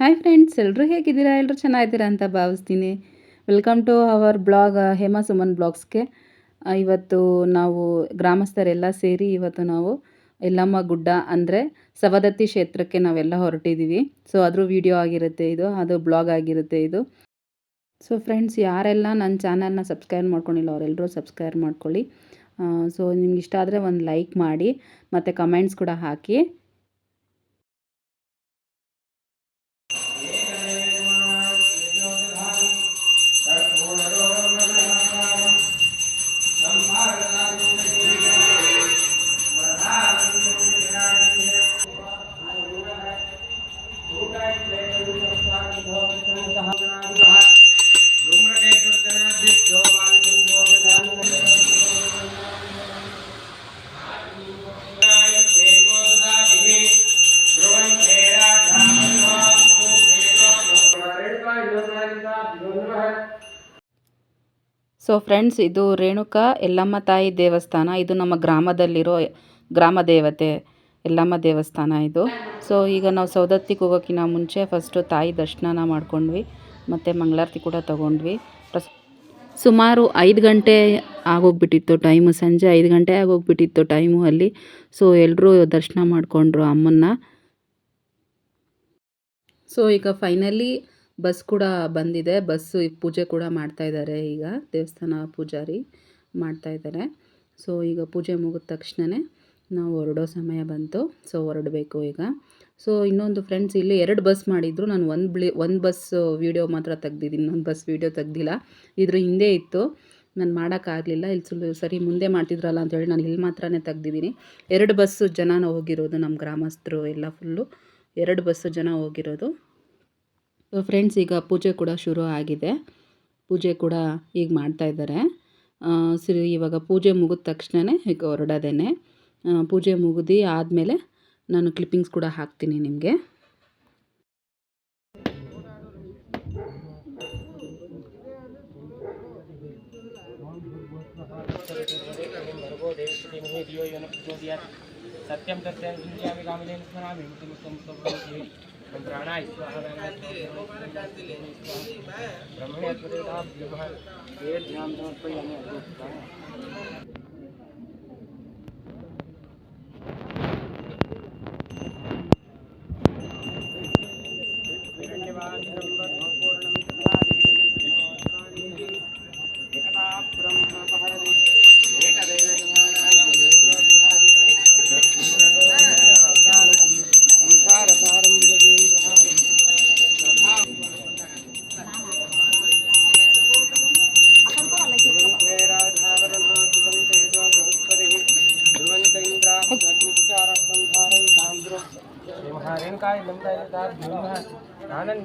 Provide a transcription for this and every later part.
Hi friends ಎಲ್ಲರೂ ಹೇಗಿದ್ದೀರಾ? ಎಲ್ಲರೂ ಚೆನ್ನಾಗಿದ್ದೀರಾ ಅಂತ ಭಾವಿಸ್ತೀನಿ. Welcome to our blog Hema Suman ಬ್ಲಾಗ್ಸ್ಗೆ ಇವತ್ತು ನಾವು ಗ್ರಾಮಸ್ಥರೆಲ್ಲ ಸೇರಿ ಇವತ್ತು ನಾವು ಎಲ್ಲಮ್ಮ ಗುಡ್ಡ ಅಂದರೆ ಸವದತ್ತಿ ಕ್ಷೇತ್ರಕ್ಕೆ ನಾವೆಲ್ಲ ಹೊರಟಿದ್ದೀವಿ. ಸೊ ಅದ್ರ ವಿಡಿಯೋ ಆಗಿರುತ್ತೆ ಇದು, ಅದು ಬ್ಲಾಗ್ ಆಗಿರುತ್ತೆ ಇದು. ಸೊ ಫ್ರೆಂಡ್ಸ್ ಯಾರೆಲ್ಲ ನನ್ನ ಚಾನಲ್ನ ಸಬ್ಸ್ಕ್ರೈಬ್ ಮಾಡ್ಕೊಂಡಿಲ್ಲ ಅವರೆಲ್ಲರೂ ಸಬ್ಸ್ಕ್ರೈಬ್ ಮಾಡ್ಕೊಳ್ಳಿ. ಸೊ ನಿಮ್ಗೆ ಇಷ್ಟ ಆದರೆ ಒಂದು ಲೈಕ್ ಮಾಡಿ, ಮತ್ತು ಕಮೆಂಟ್ಸ್ ಕೂಡ ಹಾಕಿ. ಸೊ ಫ್ರೆಂಡ್ಸ್ ಇದು ರೇಣುಕಾ ಎಲ್ಲಮ್ಮ ತಾಯಿ ದೇವಸ್ಥಾನ. ಇದು ನಮ್ಮ ಗ್ರಾಮದಲ್ಲಿರೋ ಗ್ರಾಮ ದೇವತೆ ಎಲ್ಲಮ್ಮ ದೇವಸ್ಥಾನ ಇದು. ಸೊ ಈಗ ನಾವು ಸೌದತ್ತಿಗೆ ಹೋಗೋಕ್ಕಿಂತ ಮುಂಚೆ ಫಸ್ಟು ತಾಯಿ ದರ್ಶನ ಮಾಡ್ಕೊಂಡ್ವಿ. ಮತ್ತು ಮಂಗಳಾರತಿ ಕೂಡ ತೊಗೊಂಡ್ವಿ. ಸುಮಾರು ಐದು ಗಂಟೆ ಆಗೋಗ್ಬಿಟ್ಟಿತ್ತು ಟೈಮು ಸಂಜೆ ಐದು ಗಂಟೆ ಆಗೋಗ್ಬಿಟ್ಟಿತ್ತು ಟೈಮು ಅಲ್ಲಿ. ಸೊ ಎಲ್ಲರೂ ದರ್ಶನ ಮಾಡಿಕೊಂಡ್ರು ಅಮ್ಮನ್ನ. ಸೊ ಈಗ ಫೈನಲಿ ಬಸ್ ಕೂಡ ಬಂದಿದೆ. ಬಸ್ಸು ಈಗ ಪೂಜೆ ಕೂಡ ಮಾಡ್ತಾ ಇದ್ದಾರೆ ಈಗ. ದೇವಸ್ಥಾನ ಪೂಜಾರಿ ಮಾಡ್ತಾ ಇದ್ದಾರೆ ಸೊ ಈಗ ಪೂಜೆ ಮುಗಿದ ತಕ್ಷಣವೇ ನಾವು ಹೊರಡೋ ಸಮಯ ಬಂತು. ಸೊ ಹೊರಡಬೇಕು ಈಗ. ಸೊ ಇನ್ನೊಂದು ಫ್ರೆಂಡ್ಸ್ ಇಲ್ಲಿ ಎರಡು ಬಸ್ ಮಾಡಿದ್ರು. ನಾನು ಒಂದು ಬ್ಲಿ, ಒಂದು ಬಸ್ ವೀಡಿಯೋ ಮಾತ್ರ ತೆಗ್ದಿದ್ದೀನಿ. ಇನ್ನೊಂದು ಬಸ್ ವೀಡಿಯೋ ತೆಗ್ದಿಲ್ಲ. ಇದ್ರ ಹಿಂದೆ ಇತ್ತು. ನಾನು ಮಾಡೋಕ್ಕಾಗಲಿಲ್ಲ ಇಲ್ಲಿ ಸುಳ್ಳು ಸರಿ ಮುಂದೆ ಮಾಡ್ತಿದ್ರಲ್ಲ ಅಂತೇಳಿ ನಾನು ಇಲ್ಲಿ ಮಾತ್ರನೇ ತೆಗ್ದಿದ್ದೀನಿ. ಎರಡು ಬಸ್ಸು ಜನ ಹೋಗಿರೋದು ನಮ್ಮ ಗ್ರಾಮಸ್ಥರು ಎಲ್ಲ ಫುಲ್ಲು ಎರಡು ಬಸ್ಸು ಜನ ಹೋಗಿರೋದು. ಸೊ ಫ್ರೆಂಡ್ಸ್ ಈಗ ಪೂಜೆ ಕೂಡ ಶುರು ಆಗಿದೆ. ಪೂಜೆ ಕೂಡ ಈಗ ಮಾಡ್ತಾ ಇದ್ದಾರೆ. ಸರಿ, ಇವಾಗ ಪೂಜೆ ಮುಗಿದ ತಕ್ಷಣವೇ ಈಗ ಹೊರಡೋದೇನೆ. ಪೂಜೆ ಮುಗಿದು ಆದಮೇಲೆ ನಾನು ಕ್ಲಿಪ್ಪಿಂಗ್ಸ್ ಕೂಡ ಹಾಕ್ತೀನಿ ನಿಮಗೆ. ಸತ್ಯಂ मंत्राणाय ब्रह्मण्य ध्यान समर्पयामि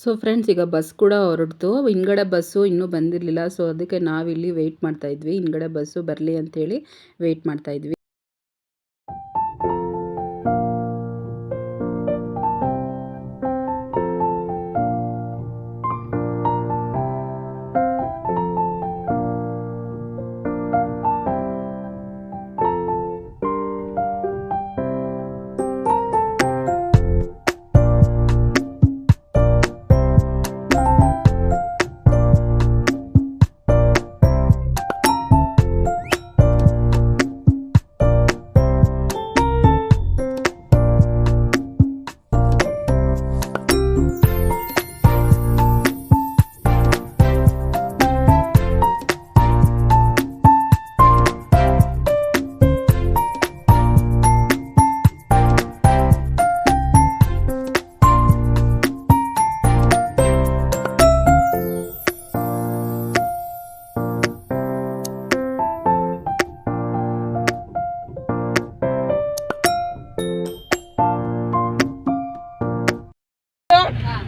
ಸೊ ಫ್ರೆಂಡ್ಸ್ ಈಗ ಬಸ್ ಕೂಡ ಹೊರಡ್ತು. ಹಿಂಗಡೆ ಬಸ್ಸು ಇನ್ನೂ ಬಂದಿರಲಿಲ್ಲ. ಸೊ ಅದಕ್ಕೆ ನಾವಿಲ್ಲಿ ವೆಯ್ಟ್ ಮಾಡ್ತಾ ಹಿಂಗಡೆ ಬಸ್ಸು ಬರಲಿ ಅಂತೇಳಿ ವೆಯ್ಟ್ ಮಾಡ್ತಾ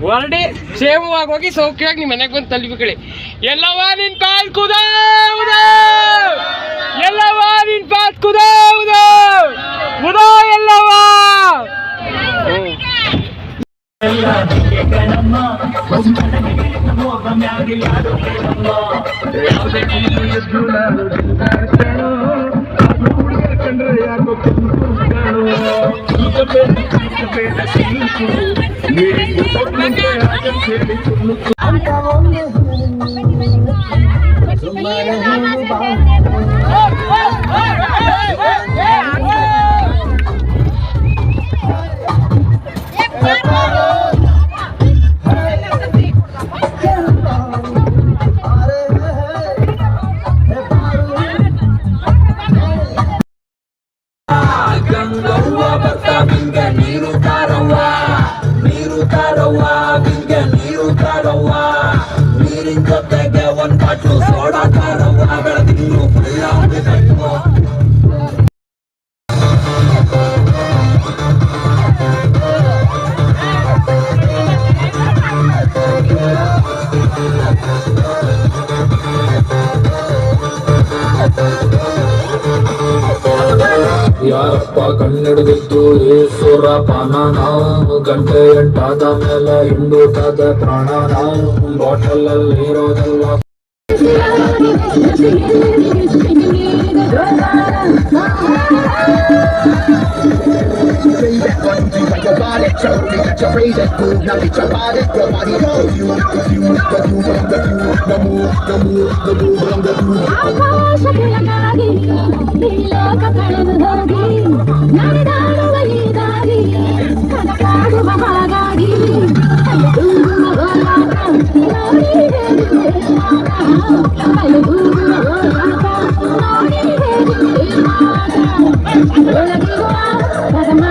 ಹೊರಡಿ ಸೇಮವಾಗಿ ಹೋಗಿ ಸೌಖ್ಯವಾಗಿ ನಿಮ್ಮ ಮನೆಗೆ ಬಂದು ತಲುಪಿಕೊಳ್ಳಿ ಎಲ್ಲವ ನಿನ್ ಪಾಲ್ ಕುದ ಎಲ್ಲವ ನಿನ್ ಪಾಲ್ ಕುದ, ಉದೋ! ಎಲ್ಲವ ಯಾಕೋ ಕುಂತ್ಕೊಂಡ್ತಾಳೋ ಈಗ ಯಾರಪ್ಪ ಕಣ್ಣಿಡಿದಿತ್ತು ಈಶ್ವರ ಪಾನ ನಾವು? ಗಂಟೆ ಎಂಟಾದ ಮೇಲೆ ಹಿಂದೂಟದ ಪ್ರಾಣ ನಾವು? ಬಾಟಲ್ ಅಲ್ಲಿ ಇರೋದೆಲ್ಲ ಆಕಾಶ ಕೆಳಗಾಗಿ ನೀಲೋಕ ಕಳೆದು ಹೋಗಿ ನಡೆದಾಡುವ ಈ ದಾರಿ ಕನಕಾಡುವ ಹಾಗಾಗಿ ಕೈದೂಗುವ ಹೋರಾಟ ನೋಡಿ ಹೇಗಿದೆ ಮಾತ. ಕೈದೂಗುವ ಹೋರಾಟ ನೋಡಿ ಹೇಗಿದೆ ಮಾತ. ಒಳಗಿರುವ ಪರಮಾತ್ಮ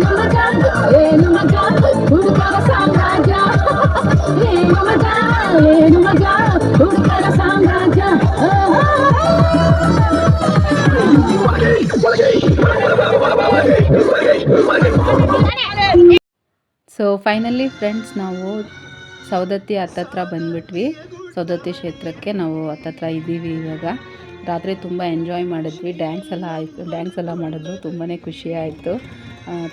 ಸೊ ಫೈನಲಿ ಫ್ರೆಂಡ್ಸ್ ನಾವು ಸೌದತ್ತಿ ಹತ್ತತ್ರ ಬಂದ್ಬಿಟ್ವಿ. ಸೌದತ್ತಿ ಕ್ಷೇತ್ರಕ್ಕೆ ನಾವು ಹತ್ತತ್ರ ಇದ್ದೀವಿ ಇವಾಗ. ರಾತ್ರಿ ತುಂಬ ಎಂಜಾಯ್ ಮಾಡಿದ್ವಿ. ಡ್ಯಾನ್ಸ್ ಎಲ್ಲ ಆಯಿತು. ಡ್ಯಾನ್ಸ್ ಎಲ್ಲ ಮಾಡಿದ್ರು ತುಂಬಾ ಖುಷಿ ಆಯಿತು.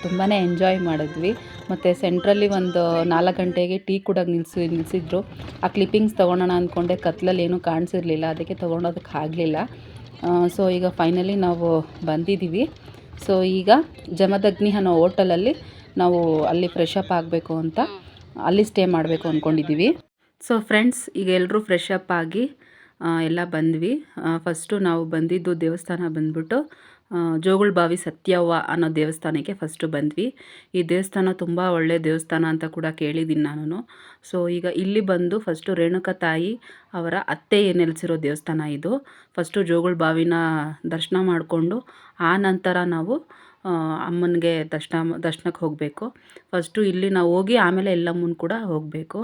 ತುಂಬಾ ಎಂಜಾಯ್ ಮಾಡಿದ್ವಿ. ಮತ್ತು ಸೆಂಟ್ರಲ್ಲಿ ಒಂದು ನಾಲ್ಕು ಗಂಟೆಗೆ ಟೀ ಕೂಡ ನಿಲ್ಲಿಸಿ ನಿಲ್ಲಿಸಿದ್ರು ಆ ಕ್ಲಿಪ್ಪಿಂಗ್ಸ್ ತೊಗೊಳೋಣ ಅಂದ್ಕೊಂಡೆ ಕತ್ಲಲ್ಲಿ ಏನೂ ಕಾಣಿಸಿರ್ಲಿಲ್ಲ. ಅದಕ್ಕೆ ತೊಗೊಳೋದಕ್ಕೆ ಆಗಲಿಲ್ಲ. ಸೊ ಈಗ ಫೈನಲಿ ನಾವು ಬಂದಿದ್ದೀವಿ. ಸೊ ಈಗ ಜಮದಗ್ನಿ ಅನ್ನೋ ಹೋಟೆಲಲ್ಲಿ ನಾವು ಅಲ್ಲಿ ಫ್ರೆಶ್ ಅಪ್ ಆಗಬೇಕು ಅಂತ ಅಲ್ಲಿ ಸ್ಟೇ ಮಾಡಬೇಕು ಅಂದ್ಕೊಂಡಿದ್ದೀವಿ ಸೊ ಫ್ರೆಂಡ್ಸ್ ಈಗ ಎಲ್ಲರೂ ಫ್ರೆಶ್ ಅಪ್ ಆಗಿ ಎಲ್ಲ ಬಂದ್ವಿ. ಫಸ್ಟು ನಾವು ಬಂದಿದ್ದು ದೇವಸ್ಥಾನ ಬಂದ್ಬಿಟ್ಟು ಜೋಗುಳ್ಬಾವಿ ಸತ್ಯವ್ವ ಅನ್ನೋ ದೇವಸ್ಥಾನಕ್ಕೆ ಫಸ್ಟು ಬಂದ್ವಿ. ಈ ದೇವಸ್ಥಾನ ತುಂಬ ಒಳ್ಳೆಯ ದೇವಸ್ಥಾನ ಅಂತ ಕೂಡ ಕೇಳಿದ್ದೀನಿ ನಾನು ಸೊ ಈಗ ಇಲ್ಲಿ ಬಂದು ಫಸ್ಟು ರೇಣುಕಾ ತಾಯಿ ಅವರ ಅತ್ತೆ ನೆಲೆಸಿರೋ ದೇವಸ್ಥಾನ ಇದು. ಫಸ್ಟು ಜೋಗುಳ್ಬಾವಿನ ದರ್ಶನ ಮಾಡಿಕೊಂಡು ಆ ನಂತರ ನಾವು ಅಮ್ಮನಿಗೆ ದರ್ಶನ ದರ್ಶನಕ್ಕೆ ಹೋಗಬೇಕು. ಫಸ್ಟು ಇಲ್ಲಿ ನಾವು ಹೋಗಿ ಆಮೇಲೆ ಎಲ್ಲಮ್ಮನ ಕೂಡ ಹೋಗಬೇಕು.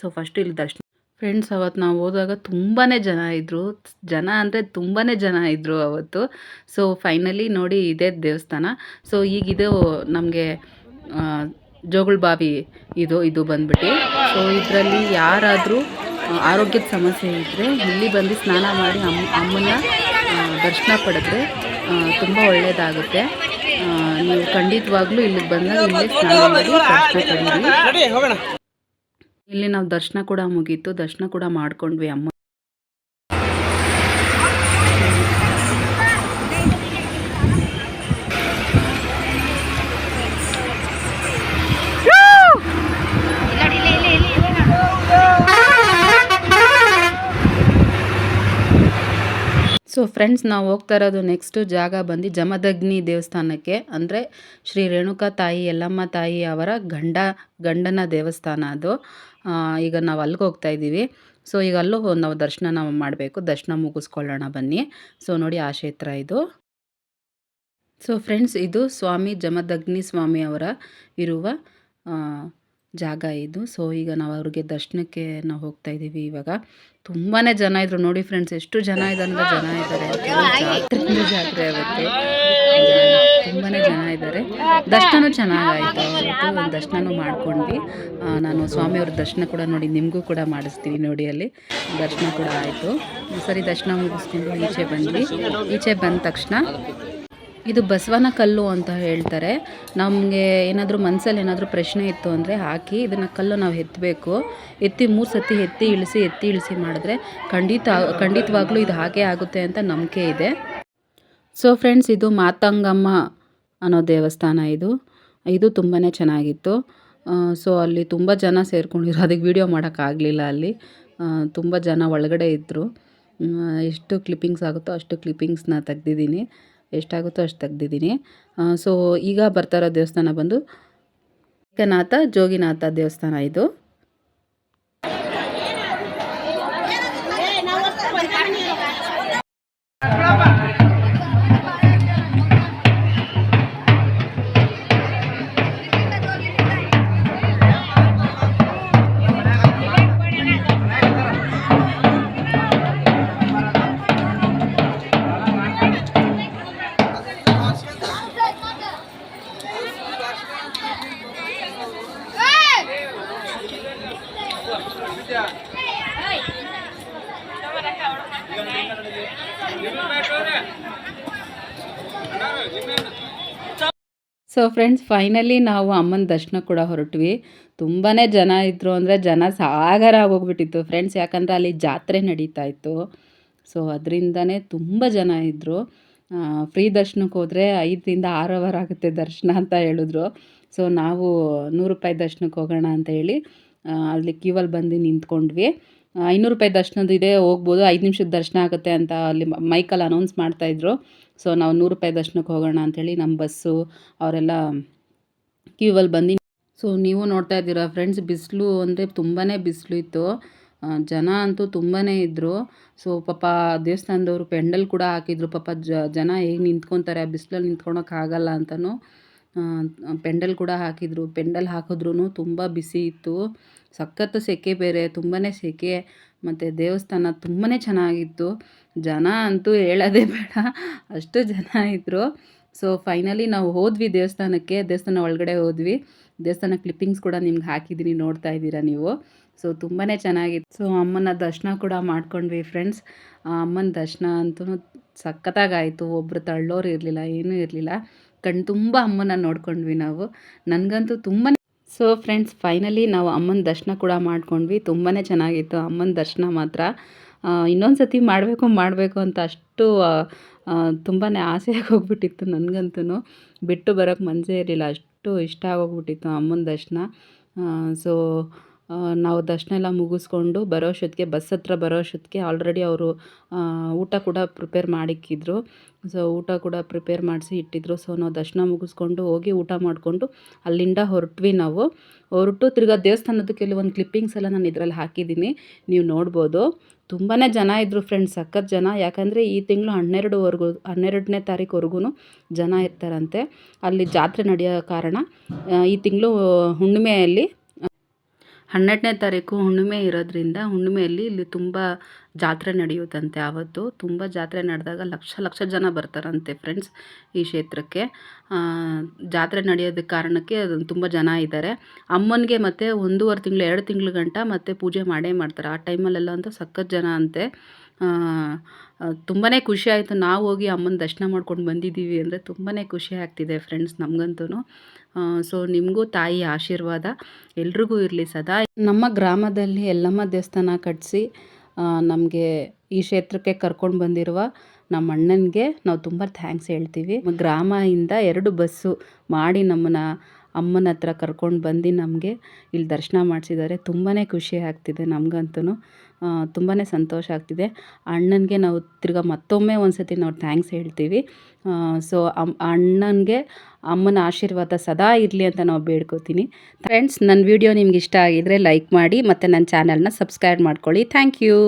ಸೊ ಫಸ್ಟು ಇಲ್ಲಿ ದರ್ಶನ ಫ್ರೆಂಡ್ಸ್ ಅವತ್ತು ನಾವು ಹೋದಾಗ ತುಂಬಾ ಜನ ಇದ್ದರು ಜನ ಅಂದರೆ ತುಂಬಾ ಜನ ಇದ್ದರು ಅವತ್ತು. ಸೊ ಫೈನಲಿ ನೋಡಿ ಇದೇ ದೇವಸ್ಥಾನ. ಸೊ ಈಗಿದು ನಮಗೆ ಜೋಗುಳ್ಬಾವಿ ಇದು ಇದು ಬಂದ್ಬಿಟ್ಟು. ಸೊ ಇದರಲ್ಲಿ ಯಾರಾದರೂ ಆರೋಗ್ಯದ ಸಮಸ್ಯೆ ಇದ್ದರೆ ಇಲ್ಲಿ ಬಂದು ಸ್ನಾನ ಮಾಡಿ ಅಮ್ಮ ಅಮ್ಮನ ದರ್ಶನ ಪಡೆದ್ರೆ ತುಂಬ ಒಳ್ಳೆಯದಾಗುತ್ತೆ ನೀವು ಖಂಡಿತವಾಗ್ಲೂ ಇಲ್ಲಿಗೆ ಬಂದಾಗ ಇಲ್ಲಿ ಸ್ನಾನ ಮಾಡಿ ದರ್ಶನ ಇಲ್ಲಿ ನಾವು ದರ್ಶನ ಕೂಡ ಮುಗೀತು. ದರ್ಶನ ಕೂಡ ಮಾಡ್ಕೊಂಡ್ವಿ ಅಮ್ಮ. ಸೊ ಫ್ರೆಂಡ್ಸ್ ನಾವು ಹೋಗ್ತಾ ಇರೋದು ನೆಕ್ಸ್ಟು ಜಾಗ ಬಂದು ಜಮದಗ್ನಿ ದೇವಸ್ಥಾನಕ್ಕೆ. ಅಂದರೆ ಶ್ರೀ ರೇಣುಕಾ ತಾಯಿ, ಯಲ್ಲಮ್ಮ ತಾಯಿ ಅವರ ಗಂಡ, ಗಂಡನ ದೇವಸ್ಥಾನ ಅದು. ಈಗ ನಾವು ಅಲ್ಲಿಗೆ ಹೋಗ್ತಾ ಇದ್ದೀವಿ ಸೊ, ಈಗ ಅಲ್ಲೂ ನಾವು ದರ್ಶನ ನಾವು ಮಾಡಬೇಕು. ದರ್ಶನ ಮುಗಿಸ್ಕೊಳ್ಳೋಣ ಬನ್ನಿ. ಸೊ, ನೋಡಿ ಆ ಕ್ಷೇತ್ರ ಇದು. ಸೊ, ಫ್ರೆಂಡ್ಸ್, ಇದು ಸ್ವಾಮಿ ಜಮದಗ್ನಿ ಸ್ವಾಮಿ ಅವರ ಇರುವ ಜಾಗ ಇದು. ಸೊ, ಈಗ ನಾವು ಅವ್ರಿಗೆ ದರ್ಶನಕ್ಕೆ ನಾವು ಹೋಗ್ತಾ ಇದ್ದೀವಿ ಇವಾಗ. ತುಂಬಾ ಜನ ಇದ್ರು. ನೋಡಿ, ಫ್ರೆಂಡ್ಸ್, ಎಷ್ಟು ಜನ ಇದ್ದಾರೆ ಜನ ಇದ್ದಾರೆ ಜಾತ್ರೆ ಆಗುತ್ತೆ ಜಾತ್ರೆ ಅವತ್ತು. ಇದ್ದಾರೆ. ದರ್ಶನನೂ ಚೆನ್ನಾಗಾಯಿತು. ಅವತ್ತು ದರ್ಶನನೂ ಮಾಡ್ಕೊಂಡ್ವಿ. ನಾನು ಸ್ವಾಮಿಯವ್ರ ದರ್ಶನ ಕೂಡ ನೋಡಿ, ನಿಮಗೂ ಕೂಡ ಮಾಡಿಸ್ತೀವಿ ನೋಡಿ ಅಲ್ಲಿ. ದರ್ಶನ ಕೂಡ ಆಯಿತು. ಸರಿ ದರ್ಶನ ಮುಗಿಸ್ಕೊಂಡು ಈಚೆ ಬಂದ್ವಿ ಈಚೆ ಬಂದ ತಕ್ಷಣ ಇದು ಬಸವನ ಕಲ್ಲು ಅಂತ ಹೇಳ್ತಾರೆ. ನಮಗೆ ಏನಾದರೂ ಮನಸ್ಸಲ್ಲಿ ಏನಾದರೂ ಪ್ರಶ್ನೆ ಇತ್ತು ಅಂದರೆ ಹಾಕಿ ಇದನ್ನು ಕಲ್ಲು ನಾವು ಎತ್ತಬೇಕು ಎತ್ತಿ ಮೂರು ಸತಿ ಎತ್ತಿ ಇಳಿಸಿ ಎತ್ತಿ ಇಳಿಸಿ ಮಾಡಿದ್ರೆ ಖಂಡಿತ, ಖಂಡಿತವಾಗ್ಲೂ ಇದು ಹಾಗೆ ಆಗುತ್ತೆ ಅಂತ ನಂಬಿಕೆ ಇದೆ. ಸೊ ಫ್ರೆಂಡ್ಸ್ ಇದು ಮಾತಂಗಮ್ಮ. ಅನ್ನೋ ದೇವಸ್ಥಾನ ಇದು. ಇದು ತುಂಬಾ ಚೆನ್ನಾಗಿತ್ತು. ಸೊ ಅಲ್ಲಿ ತುಂಬ ಜನ ಸೇರಿಕೊಂಡಿರೋ ಅದಕ್ಕೆ ವೀಡಿಯೋ ಮಾಡೋಕ್ಕಾಗಲಿಲ್ಲ ಅಲ್ಲಿ. ತುಂಬ ಜನ ಒಳಗಡೆ ಇದ್ದರು ಎಷ್ಟು ಕ್ಲಿಪ್ಪಿಂಗ್ಸ್ ಆಗುತ್ತೋ ಅಷ್ಟು ಕ್ಲಿಪ್ಪಿಂಗ್ಸ್ನ ತೆಗ್ದಿದ್ದೀನಿ. ಎಷ್ಟಾಗುತ್ತೋ ಅಷ್ಟು ತೆಗ್ದಿದ್ದೀನಿ. ಸೊ ಈಗ ಬರ್ತಾ ಇರೋ ದೇವಸ್ಥಾನ ಬಂದು ಏಕನಾಥ, ಜೋಗಿನಾಥ ದೇವಸ್ಥಾನ ಇದು. ಸೊ ಫ್ರೆಂಡ್ಸ್ ಫೈನಲಿ ನಾವು ಅಮ್ಮನ ದರ್ಶನ ಕೂಡ ಹೊರಟ್ವಿ. ತುಂಬಾ ಜನ ಇದ್ದರು ಅಂದರೆ ಜನ ಸಾಗರ ಹೋಗ್ಬಿಟ್ಟಿತ್ತು. ಫ್ರೆಂಡ್ಸ್ ಯಾಕಂದರೆ ಅಲ್ಲಿ ಜಾತ್ರೆ ನಡೀತಾ ಇತ್ತು. ಸೊ ಅದರಿಂದನೇ ತುಂಬ ಜನ ಇದ್ದರು ಫ್ರೀ ದರ್ಶನಕ್ಕೆ ಹೋದರೆ ಐದರಿಂದ ಆರು ಅವರ್ ಆಗುತ್ತೆ ದರ್ಶನ ಅಂತ ಹೇಳಿದ್ರು. ಸೊ ನಾವು ನೂರು ರೂಪಾಯಿ ದರ್ಶನಕ್ಕೆ ಹೋಗೋಣ ಅಂತ ಹೇಳಿ ಅಲ್ಲಿ ಕ್ಯೂವಲ್ಲಿ ಬಂದು ನಿಂತ್ಕೊಂಡ್ವಿ. ಐನೂರು ರೂಪಾಯಿ ದರ್ಶನದ ಇದೆ, ಹೋಗ್ಬೋದು. ಐದು ನಿಮಿಷದ ದರ್ಶನ ಆಗುತ್ತೆ ಅಂತ ಅಲ್ಲಿ ಮೈಕಲ್ಲಿ ಅನೌನ್ಸ್ ಮಾಡ್ತಾಯಿದ್ರು ಸೊ ನಾವು ನೂರು ರೂಪಾಯಿ ದರ್ಶನಕ್ಕೆ ಹೋಗೋಣ ಅಂಥೇಳಿ ನಮ್ಮ ಬಸ್ಸು ಅವರೆಲ್ಲ ಕ್ಯೂವಲ್ಲಿ ಬಂದು ಸೊ ನೀವು ನೋಡ್ತಾ ಇದ್ದೀರಾ ಫ್ರೆಂಡ್ಸ್ ಬಿಸಿಲು ಅಂದರೆ ತುಂಬಾ ಬಿಸಿಲು ಇತ್ತು. ಜನ ಅಂತೂ ತುಂಬಾ ಇದ್ದರು ಸೊ ಪಾಪ ದೇವಸ್ಥಾನದವರು ಪೆಂಡಲ್ ಕೂಡ ಹಾಕಿದ್ರು. ಪಾಪ ಜನ ಹೇಗೆ ನಿಂತ್ಕೊತಾರೆ, ಆ ಬಿಸಿಲಲ್ಲಿ ನಿಂತ್ಕೊಳಕ್ಕಾಗಲ್ಲ ಅಂತಲೂ ಪೆಂಡಲ್ ಕೂಡ ಹಾಕಿದ್ರು. ಪೆಂಡಲ್ ಹಾಕಿದ್ರೂ ತುಂಬ ಬಿಸಿ ಇತ್ತು. ಸಖತ್ತು ಸೆಕೆ ಬೇರೆ ತುಂಬಾ ಸೆಕೆ. ಮತ್ತು ದೇವಸ್ಥಾನ ತುಂಬಾ ಚೆನ್ನಾಗಿತ್ತು. ಜನ ಅಂತೂ ಹೇಳೋದೇ ಬೇಡ. ಅಷ್ಟು ಜನ ಇದ್ದರು ಸೊ ಫೈನಲಿ ನಾವು ಹೋದ್ವಿ ದೇವಸ್ಥಾನಕ್ಕೆ. ದೇವಸ್ಥಾನ ಒಳಗಡೆ ಹೋದ್ವಿ. ದೇವಸ್ಥಾನ ಕ್ಲಿಪ್ಪಿಂಗ್ಸ್ ಕೂಡ ನಿಮ್ಗೆ ಹಾಕಿದ್ದೀನಿ, ನೋಡ್ತಾ ಇದ್ದೀರಾ ನೀವು. ಸೊ ತುಂಬಾ ಚೆನ್ನಾಗಿತ್ತು ಸೊ ಅಮ್ಮನ ದರ್ಶನ ಕೂಡ ಮಾಡ್ಕೊಂಡ್ವಿ ಫ್ರೆಂಡ್ಸ್ ಅಮ್ಮನ ದರ್ಶನ ಅಂತೂ ಸಖತ್ತಾಗಾಯಿತು ಒಬ್ಬರು ತಳ್ಳೋರು ಇರಲಿಲ್ಲ, ಏನೂ ಇರಲಿಲ್ಲ. ಕಣ್ ತುಂಬ ಅಮ್ಮನ ನೋಡ್ಕೊಂಡ್ವಿ ನಾವು. ನನಗಂತೂ ತುಂಬಾ ಸೊ ಫ್ರೆಂಡ್ಸ್ ಫೈನಲಿ ನಾವು ಅಮ್ಮನ ದರ್ಶನ ಕೂಡ ಮಾಡ್ಕೊಂಡ್ವಿ. ತುಂಬಾ ಚೆನ್ನಾಗಿತ್ತು ಅಮ್ಮನ ದರ್ಶನ ಮಾತ್ರ. ಇನ್ನೊಂದು ಸತಿ ಮಾಡಬೇಕು ಮಾಡಬೇಕು ಅಂತ ಅಷ್ಟು ತುಂಬಾ ಆಸೆಯಾಗಿ ಹೋಗ್ಬಿಟ್ಟಿತ್ತು ನನಗಂತೂ ಬಿಟ್ಟು ಬರೋಕ್ಕೆ ಮನಸ್ಸೇ ಇರಲಿಲ್ಲ. ಅಷ್ಟು ಇಷ್ಟ ಆಗೋಗ್ಬಿಟ್ಟಿತ್ತು ಅಮ್ಮನ ದರ್ಶನ. ಸೊ ನಾವು ದರ್ಶನ ಎಲ್ಲ ಮುಗಿಸ್ಕೊಂಡು ಬರೋ ಅಷ್ಟೊತ್ತಿಗೆ ಬಸ್ ಹತ್ರ ಬರೋ ಅಷ್ಟೊತ್ತಿಗೆ ಆಲ್ರೆಡಿ ಅವರು ಊಟ ಕೂಡ ಪ್ರಿಪೇರ್ ಮಾಡಿಕ್ಕಿದ್ರು. ಸೊ ಊಟ ಕೂಡ ಪ್ರಿಪೇರ್ ಮಾಡಿಸಿ ಇಟ್ಟಿದ್ರು. ಸೊ ನಾವು ದರ್ಶನ ಮುಗಿಸ್ಕೊಂಡು ಹೋಗಿ ಊಟ ಮಾಡಿಕೊಂಡು ಅಲ್ಲಿಂದ ಹೊರಟ್ವಿ ನಾವು. ಹೊರಟು ತಿರ್ಗಾ ದೇವಸ್ಥಾನದ ಕೆಲವೊಂದು ಕ್ಲಿಪ್ಪಿಂಗ್ಸ್ ಎಲ್ಲ ನಾನು ಇದರಲ್ಲಿ ಹಾಕಿದ್ದೀನಿ. ನೀವು ನೋಡ್ಬೋದು. ತುಂಬಾ ಜನ ಇದ್ದರು ಫ್ರೆಂಡ್ಸ್ ಸಖತ್ ಜನ. ಯಾಕಂದರೆ ಈ ತಿಂಗಳು ಹನ್ನೆರಡುವರೆಗೂ, ಹನ್ನೆರಡನೇ ತಾರೀಕುವರೆಗೂ ಜನ ಇರ್ತಾರಂತೆ. ಅಲ್ಲಿ ಜಾತ್ರೆ ನಡೆಯೋ ಕಾರಣ ಈ ತಿಂಗಳು ಹುಣ್ಣಿಮೆಯಲ್ಲಿ ಹನ್ನೆರಡನೇ ತಾರೀಕು ಹುಣ್ಣಿಮೆ ಇರೋದ್ರಿಂದ ಹುಣ್ಣಿಮೆಯಲ್ಲಿ ಇಲ್ಲಿ ತುಂಬ ಜಾತ್ರೆ ನಡೆಯುತ್ತಂತೆ ಆವತ್ತು. ತುಂಬ ಜಾತ್ರೆ ನಡೆದಾಗ ಲಕ್ಷ ಲಕ್ಷ ಜನ ಬರ್ತಾರಂತೆ ಫ್ರೆಂಡ್ಸ್ ಈ ಕ್ಷೇತ್ರಕ್ಕೆ. ಜಾತ್ರೆ ನಡೆಯೋದ ಕಾರಣಕ್ಕೆ ತುಂಬ ಜನ ಇದ್ದಾರೆ. ಅಮ್ಮನಿಗೆ ಮತ್ತು ಒಂದೂವರೆ ತಿಂಗಳು, ಎರಡು ತಿಂಗಳು ಗಂಟ ಮತ್ತು ಪೂಜೆ ಮಾಡೇ ಮಾಡ್ತಾರೆ. ಆ ಟೈಮಲ್ಲೆಲ್ಲ ಅಂತೂ ಸಖತ್ ಜನ ಅಂತೆ. ತುಂಬಾ ಖುಷಿ ಆಯಿತು. ನಾವು ಹೋಗಿ ಅಮ್ಮನ ದರ್ಶನ ಮಾಡ್ಕೊಂಡು ಬಂದಿದ್ದೀವಿ ಅಂದರೆ ತುಂಬಾ ಖುಷಿ ಆಗ್ತಿದೆ ಫ್ರೆಂಡ್ಸ್ ನಮಗಂತೂ ಸೊ ನಿಮಗೂ ತಾಯಿ ಆಶೀರ್ವಾದ. ಎಲ್ರಿಗೂ ಇರಲಿ ಸದಾ. ನಮ್ಮ ಗ್ರಾಮದಲ್ಲಿ ಎಲ್ಲಮ್ಮ ದೇವಸ್ಥಾನ ಕಟ್ಟಿಸಿ ನಮಗೆ ಈ ಕ್ಷೇತ್ರಕ್ಕೆ ಕರ್ಕೊಂಡು ಬಂದಿರುವ ನಮ್ಮ ಅಣ್ಣನಿಗೆ ನಾವು ತುಂಬ ಥ್ಯಾಂಕ್ಸ್ ಹೇಳ್ತೀವಿ. ಗ್ರಾಮದಿಂದ ಎರಡು ಬಸ್ಸು ಮಾಡಿ ನಮ್ಮನ್ನ ಅಮ್ಮನ ಹತ್ರ ಕರ್ಕೊಂಡು ಬಂದು ನಮಗೆ ಇಲ್ಲಿ ದರ್ಶನ ಮಾಡಿಸಿದ್ದಾರೆ. ತುಂಬಾ ಖುಷಿ ಆಗ್ತಿದೆ ನಮಗಂತೂ ತುಂಬಾ ಸಂತೋಷ ಆಗ್ತಿದೆ. ಅಣ್ಣನಿಗೆ ನಾವು ತಿರ್ಗ ಮತ್ತೊಮ್ಮೆ ಒಂದು ಸತಿ ನಾವು ಥ್ಯಾಂಕ್ಸ್ ಹೇಳ್ತೀವಿ. ಸೊ ಅಣ್ಣನಿಗೆ ಅಮ್ಮನ ಆಶೀರ್ವಾದ ಸದಾ ಇರಲಿ ಅಂತ ನಾವು ಬೇಡ್ಕೋತೀನಿ. ಫ್ರೆಂಡ್ಸ್ ನನ್ನ ವಿಡಿಯೋ ನಿಮ್ಗೆ ಇಷ್ಟ ಆಗಿದರೆ ಲೈಕ್ ಮಾಡಿ ಮತ್ತು ನನ್ನ ಚಾನಲ್ನ ಸಬ್ಸ್ಕ್ರೈಬ್ ಮಾಡ್ಕೊಳ್ಳಿ. Thank you